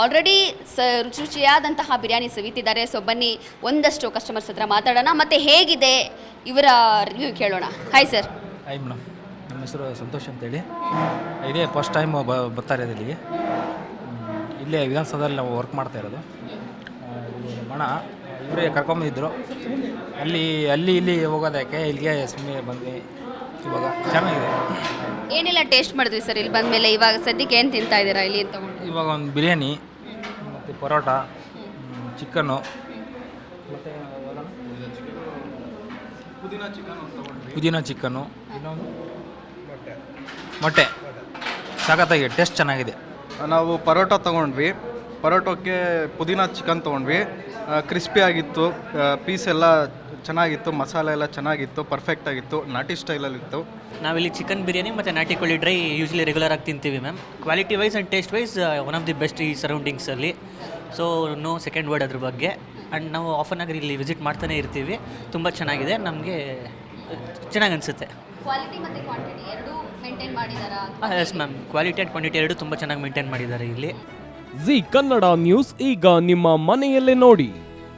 Already ಸ ರುಚಿ ರುಚಿಯಾದಂತಹ biryani ಸವಿತಿದ್ದಾರೆ. So ಬನ್ನಿ, ಒಂದಷ್ಟು ಕಸ್ಟಮರ್ಸ್ ಹತ್ರ ಮಾತಾಡೋಣ. ಮತ್ತು ಹೇಗಿದೆ ಇವರ ರಿವ್ಯೂ ಕೇಳೋಣ. ಹಾಯ್ ಸರ್ ಹಾಯ್ ಮೇಡಮ್ ನಮ್ಮ ಹೆಸರು ಸಂತೋಷ್ ಅಂತೇಳಿ. ಇದೇ ಫಸ್ಟ್ ಟೈಮ್ ಬ, ಬರ್ತಾ ಇರೋದು ಇಲ್ಲಿಗೆ. ಇಲ್ಲೇ ವಿಧಾನಸೌಧದಲ್ಲಿ ನಾವು ವರ್ಕ್ ಮಾಡ್ತಾ ಇರೋದು. ಮಣ, ಇವರೇ ಕರ್ಕೊಂಬಂದಿದ್ರು. ಅಲ್ಲಿ ಅಲ್ಲಿ, ಇಲ್ಲಿ ಹೋಗೋದಕ್ಕೆ ಇಲ್ಲಿಗೆ ಸುಮ್ಮನೆ ಬಂದ್ವಿ. ಇವಾಗ ಚೆನ್ನಾಗಿದೆ. ಏನಿಲ್ಲ ಟೇಸ್ಟ್ ಮಾಡಿದ್ವಿ ಸರ್ ಇಲ್ಲಿ ಬಂದಮೇಲೆ ಇವಾಗ ಸದ್ಯಕ್ಕೆ ಏನು ತಿಂತಾ ಇದ್ದೀರಾ? ಇಲ್ಲಿ ತಗೊಂಡು ಇವಾಗ ಒಂದು ಬಿರಿಯಾನಿ ಮತ್ತು ಪರೋಟ ಚಿಕನ್ನು ಮತ್ತು ಪುದೀನ ಚಿಕನ್ನು ಇನ್ನೊಂದು ಮೊಟ್ಟೆ. ಸಖತ್ತಾಗಿ ಟೇಸ್ಟ್ ಚೆನ್ನಾಗಿದೆ. ನಾವು ಪರೋಟ ತೊಗೊಂಡ್ವಿ. ಪರೋಟಕ್ಕೆ ಪುದೀನ ಚಿಕನ್ ತೊಗೊಂಡ್ವಿ. ಕ್ರಿಸ್ಪಿ ಆಗಿತ್ತು. ಪೀಸ್ ಎಲ್ಲ ಚೆನ್ನಾಗಿತ್ತು ಮಸಾಲೆ ಎಲ್ಲ ಚೆನ್ನಾಗಿತ್ತು ಪರ್ಫೆಕ್ಟ್ ಆಗಿತ್ತು ನಾಟಿ ಸ್ಟೈಲಲ್ಲಿತ್ತು ನಾವಿಲ್ಲಿ ಚಿಕನ್ ಬಿರಿಯಾನಿ ಮತ್ತು ನಾಟಿ ಕೋಳಿ ಡ್ರೈ ಯೂಶ್ವಲಿ ರೆಗ್ಯುಲರ್ ಆಗಿ ತಿಂತೀವಿ ma'am quality wise and taste wise one of the best ಈ ಸರೌಂಡಿಂಗ್ಸಲ್ಲಿ ಸೊ ನೋ ಸೆಕೆಂಡ್ ವರ್ಡ್ ಅದ್ರ ಬಗ್ಗೆ. ಆ್ಯಂಡ್ ನಾವು ಆಫನ್ ಆಗಿ ಇಲ್ಲಿ ವಿಸಿಟ್ ಮಾಡ್ತಾನೆ ಇರ್ತೀವಿ. ತುಂಬ ಚೆನ್ನಾಗಿದೆ. ನಮಗೆ ಚೆನ್ನಾಗಿ ಅನಿಸುತ್ತೆ. ಕ್ವಾಲಿಟಿ ಮತ್ತು ಕ್ವಾಂಟಿಟಿ ಎರಡೂ maintain ಮಾಡಿದಾರಾ? Yes ma'am quality and quantity ಎರಡು ತುಂಬ ಚೆನ್ನಾಗಿ ಮೇಂಟೈನ್ ಮಾಡಿದ್ದಾರೆ ಇಲ್ಲಿ. ಜಿ ಕನ್ನಡ ನ್ಯೂಸ್ ಈಗ ನಿಮ್ಮ ಮನೆಯಲ್ಲೇ ನೋಡಿ.